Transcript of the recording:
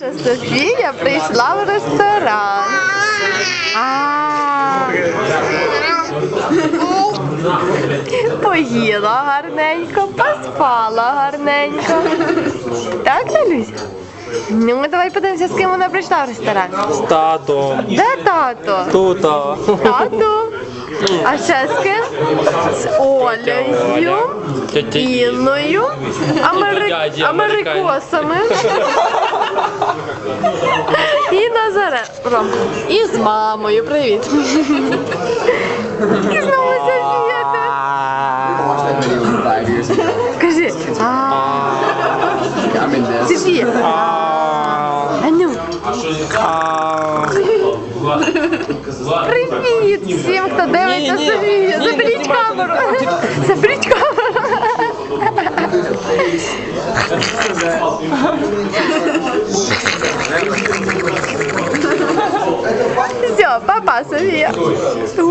Наша Софія прийшла в ресторан. А. Поїла гарненько, поспала гарненько. Так, Налюся? Ну, давай подивимося, з ким вона прийшла в ресторан. З татом. Де тато? Тута. Тато. А ще з ким? З Олею, Тетя Інною, Амери... Америкосами. І Назарем. І з мамою. Привіт. І знову ago. Скажи. А, I'm in this. Софія. А ну. Привіт всім, хто дивиться не Заберіть камеру. Заберіть камеру. 我们爸爸大声放